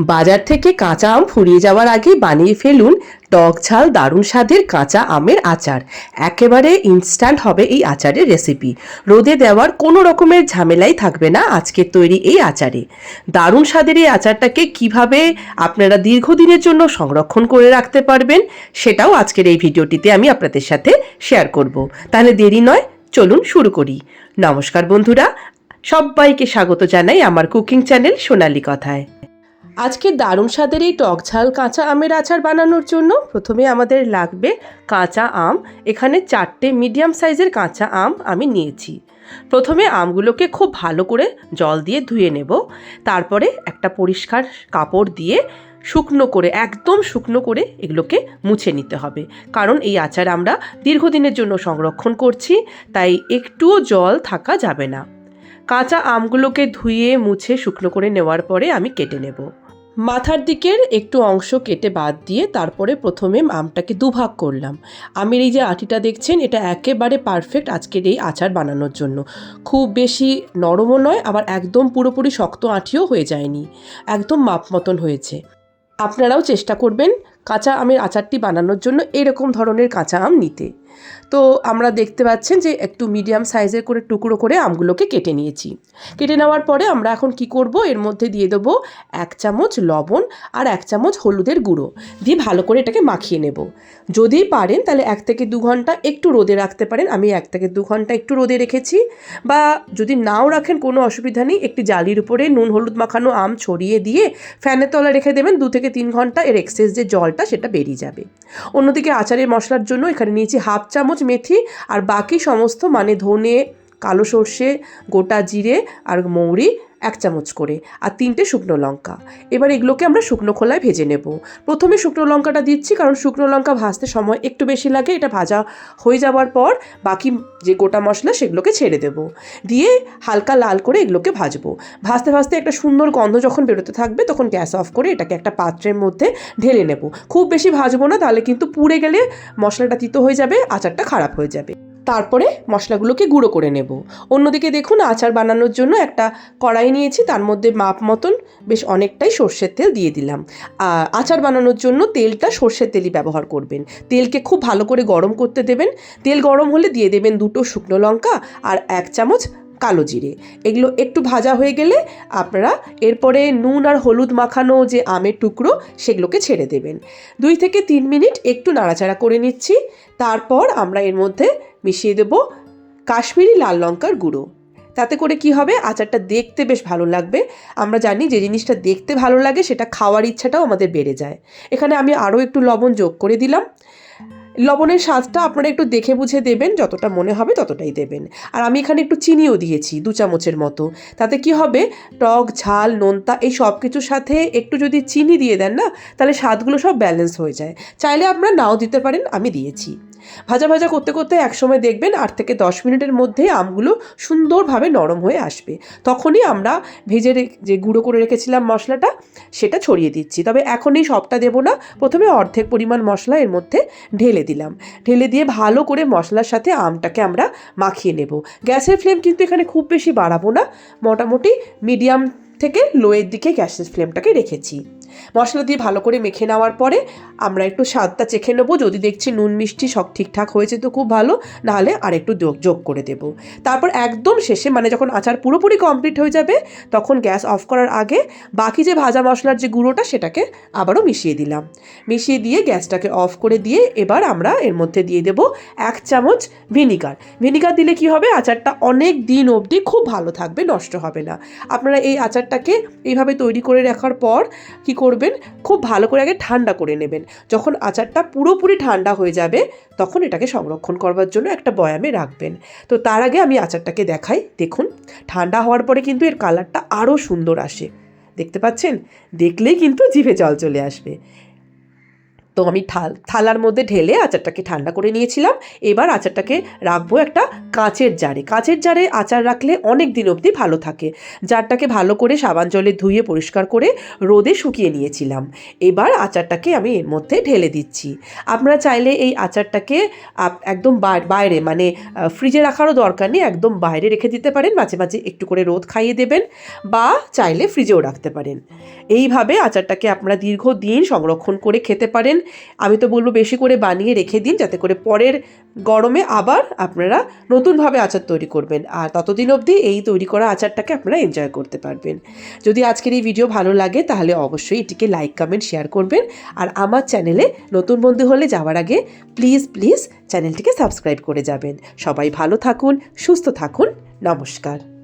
বাজার থেকে কাঁচা আম ফুরিয়ে যাওয়ার আগে বানিয়ে ফেলুন টক ঝাল দারুণ স্বাদের কাঁচা আমের আচার। একেবারে ইনস্ট্যান্ট হবে এই আচারের রেসিপি রোদে দেওয়ার কোনো রকমের ঝামেলাই থাকবে না আজকের তৈরি এই আচারে। দারুণ স্বাদের এই আচারটাকে কীভাবে আপনারা দীর্ঘদিনের জন্য সংরক্ষণ করে রাখতে পারবেন সেটাও আজকের এই ভিডিওটিতে আমি আপনাদের সাথে শেয়ার করব। তাহলে দেরি নয়, চলুন শুরু করি। নমস্কার বন্ধুরা, সবাইকে স্বাগত জানাই আমার কুকিং চ্যানেল সোনালি কথায়। আজকে দারুণ স্বাদের এই টক ঝাল কাঁচা আমের আচার বানানোর জন্য প্রথমে আমাদের লাগবে কাঁচা আম। এখানে চারটে মিডিয়াম সাইজের কাঁচা আম আমি নিয়েছি। প্রথমে আমগুলোকে খুব ভালো করে জল দিয়ে ধুয়ে নেব। তারপরে একটা পরিষ্কার কাপড় দিয়ে শুকনো করে, একদম শুকনো করে এগুলোকে মুছে নিতে হবে। কারণ এই আচার আমরা দীর্ঘদিনের জন্য সংরক্ষণ করছি, তাই একটুও জল থাকা যাবে না। কাঁচা আমগুলোকে ধুয়ে, মুছে, শুকনো করে নেওয়ার পরে আমি কেটে নেব। মাথার দিকের একটু অংশ কেটে বাদ দিয়ে তারপরে প্রথমে আমটাকে দুভাগ করলাম। আমের এই যে আটিটা দেখছেন, এটা একেবারে পারফেক্ট আজকের এই আচার বানানোর জন্য। খুব বেশি নরমও নয়, আবার একদম পুরোপুরি শক্ত আঁটিও হয়ে যায়নি। একদম মাপ মতন হয়েছে। আপনারাও চেষ্টা করবেন কাঁচা আমের আচারটি বানানোর জন্য এরকম ধরনের কাঁচা আম নিতে। তো আমরা দেখতে পাচ্ছেন যে একটু মিডিয়াম সাইজের করে টুকরো করে আমগুলোকে কেটে নিয়েছি। কেটে নেওয়ার পরে আমরা এখন কি করব? এর মধ্যে দিয়ে দেবো এক চামচ লবণ আর এক চামচ হলুদের গুঁড়ো। দিয়ে ভালো করে এটাকে মাখিয়ে নেব। যদি পারেন তাহলে এক থেকে দু ঘণ্টা একটু রোদে রাখতে পারেন। আমি এক থেকে দু ঘণ্টা একটু রোদে রেখেছি। বা যদি নাও রাখেন কোনো অসুবিধা নেই, একটি জালির উপরে নুন হলুদ মাখানো আম ছড়িয়ে দিয়ে ফ্যানের তলা রেখে দেবেন। দু থেকে তিন ঘণ্টা এর এক্সেস যে জলটা সেটা বেরিয়ে যাবে। অন্যদিকে আচারের মশলার জন্য এখানে নিয়েছি হাফ চামচ মেথি আর বাকি সমস্ত মানে ধনে কালো সর্ষে গোটা জিরে আর মৌরি এক চামচ করে আর তিনটে শুকনো লঙ্কা। এবার এগুলোকে আমরা শুকনো খোলায় ভেজে নেব। প্রথমে শুকনো লঙ্কাটা দিচ্ছি কারণ শুকনো লঙ্কা ভাজতে সময় একটু বেশি লাগে। এটা ভাজা হয়ে যাওয়ার পর বাকি যে গোটা মশলা সেগুলোকে ছেড়ে দেব। দিয়ে হালকা লাল করে এগুলোকে ভাজবো। ভাজতে ভাজতে একটা সুন্দর গন্ধ যখন বেরোতে থাকবে তখন গ্যাস অফ করে এটাকে একটা পাত্রের মধ্যে ঢেলে নেব। খুব বেশি ভাজবো না, তাহলে কিন্তু পুড়ে গেলে মশলাটা তিতো হয়ে যাবে, আচারটা খারাপ হয়ে যাবে। তারপরে মশলাগুলোকে গুঁড়ো করে নেব। অন্যদিকে দেখুন, আচার বানানোর জন্য একটা কড়াই নিয়েছি, তার মধ্যে মাপ মতন বেশ অনেকটাই সর্ষের তেল দিয়ে দিলাম। আচার বানানোর জন্য তেলটা সর্ষের তেলই ব্যবহার করবেন। তেলকে খুব ভালো করে গরম করতে দেবেন। তেল গরম হলে দিয়ে দেবেন দুটো শুকনো লঙ্কা আর এক চামচ কালো জিরে। এগুলো একটু ভাজা হয়ে গেলে আপনারা এরপরে নুন আর হলুদ মাখানো যে আমের টুকরো, সেগুলোকে ছেড়ে দেবেন। দুই থেকে তিন মিনিট একটু নাড়াচাড়া করে নিচ্ছি। তারপর আমরা এর মধ্যে মিশিয়ে দেব কাশ্মীরি লাল লঙ্কার গুঁড়ো। তাতে করে কি হবে? আচারটা দেখতে বেশ ভালো লাগবে। আমরা জানি যে জিনিসটা দেখতে ভালো লাগে, সেটা খাওয়ার ইচ্ছাটাও আমাদের বেড়ে যায়। এখানে আমি আরও একটু লবণ যোগ করে দিলাম। লবণের স্বাদটা আপনারা একটু দেখে বুঝে দেবেন, যতটা মনে হবে ততটাই দেবেন। আর আমি এখানে একটু চিনিও দিয়েছি, দু চামচের মতো। তাতে কি হবে? টক, ঝাল, নোনতা, এই সব কিছুর সাথে একটু যদি চিনি দিয়ে দেন না, তাহলে স্বাদগুলো সব ব্যালেন্স হয়ে যায়। চাইলে আপনারা নাও দিতে পারেন, আমি দিয়েছি। ভাজা ভাজা করতে করতে একসময় দেখবেন আট থেকে দশ মিনিটের মধ্যে আমগুলো সুন্দরভাবে নরম হয়ে আসবে। তখনই আমরা ভেজে যে গুঁড়ো করে রেখেছিলাম মশলাটা, সেটা ছড়িয়ে দিচ্ছি। তবে এখনই সবটা দেবো না। প্রথমে অর্ধেক পরিমাণ মশলা এর মধ্যে ঢেলে দিলাম। ঢেলে দিয়ে ভালো করে মশলার সাথে আমটাকে আমরা মাখিয়ে নেব। গ্যাসের ফ্লেম কিন্তু এখানে খুব বেশি বাড়াবো না। মোটামুটি মিডিয়াম থেকে লোয়ের দিকে গ্যাসের ফ্লেমটাকে রেখেছি। মশলা দিয়ে ভালো করে মেখে নেওয়ার পরে আমরা একটু স্বাদটা চেখে নেব। যদি দেখছি নুন, মিষ্টি সব ঠিকঠাক হয়েছে তো খুব ভালো, নাহলে আর একটু যোগ যোগ করে দেব। তারপর একদম শেষে মানে যখন আচার পুরোপুরি কমপ্লিট হয়ে যাবে, তখন গ্যাস অফ করার আগে বাকি যে ভাজা মশলার যে গুঁড়োটা, সেটাকে আবারও মিশিয়ে দিলাম। মিশিয়ে দিয়ে গ্যাসটাকে অফ করে দিয়ে এবার আমরা এর মধ্যে দিয়ে দেব এক চামচ ভিনিগার। ভিনিগার দিলে কি হবে? আচারটা অনেক দিন অবধি খুব ভালো থাকবে, নষ্ট হবে না। আপনারা এই আচারটাকে এইভাবে তৈরি করে রাখার পর কি করবেন, খুব ভালো করে আগে ঠান্ডা করে নেবেন। যখন আচারটা পুরোপুরি ঠান্ডা হয়ে যাবে, তখন এটাকে সংরক্ষণ করবার জন্য একটা বয়ামে রাখবেন। তো তার আগে আমি আচারটাকে দেখাই। দেখুন, ঠান্ডা হওয়ার পরে কিন্তু এর কালারটা আরও সুন্দর আসে। দেখতে পাচ্ছেন? দেখলেই কিন্তু জিভে জল চলে আসবে। তো আমি থাল, থালার মধ্যে ঢেলে আচারটাকে ঠান্ডা করে নিয়েছিলাম। এবার আচারটাকে রাখব একটা কাঁচের জারে। কাঁচের জারে আচার রাখলে অনেক দিন অবধি ভালো থাকে। জারটাকে ভালো করে সাবান জলে ধুয়ে পরিষ্কার করে রোদে শুকিয়ে নিয়েছিলাম। এবার আচারটাকে আমি এর মধ্যে ঢেলে দিচ্ছি। আপনারা চাইলে এই আচারটাকে একদম বাইরে মানে ফ্রিজে রাখারও দরকার নেই, একদম বাইরে রেখে দিতে পারেন। মাঝে মাঝে একটু করে রোদ খাইয়ে দেবেন বা চাইলে ফ্রিজেও রাখতে পারেন। এইভাবে আচারটাকে আপনারা দীর্ঘদিন সংরক্ষণ করে খেতে পারেন। আমি তো বলব বেশি করে বানিয়ে রেখে দিন যাতে করে পরের গরমে আবার আপনারা নতুনভাবে আচার তৈরি করবেন। আর ততদিন অবধি এই তৈরি করা আচারটাকে আপনারা এনজয় করতে পারবেন। যদি আজকের এই ভিডিও ভালো লাগে তাহলে অবশ্যই এটিকে লাইক কমেন্ট শেয়ার করবেন। আর আমার চ্যানেলে নতুন বন্ধু হলে যাওয়ার আগে প্লিজ প্লিজ চ্যানেলটিকে সাবস্ক্রাইব করে যাবেন। সবাই ভালো থাকুন, সুস্থ থাকুন। নমস্কার।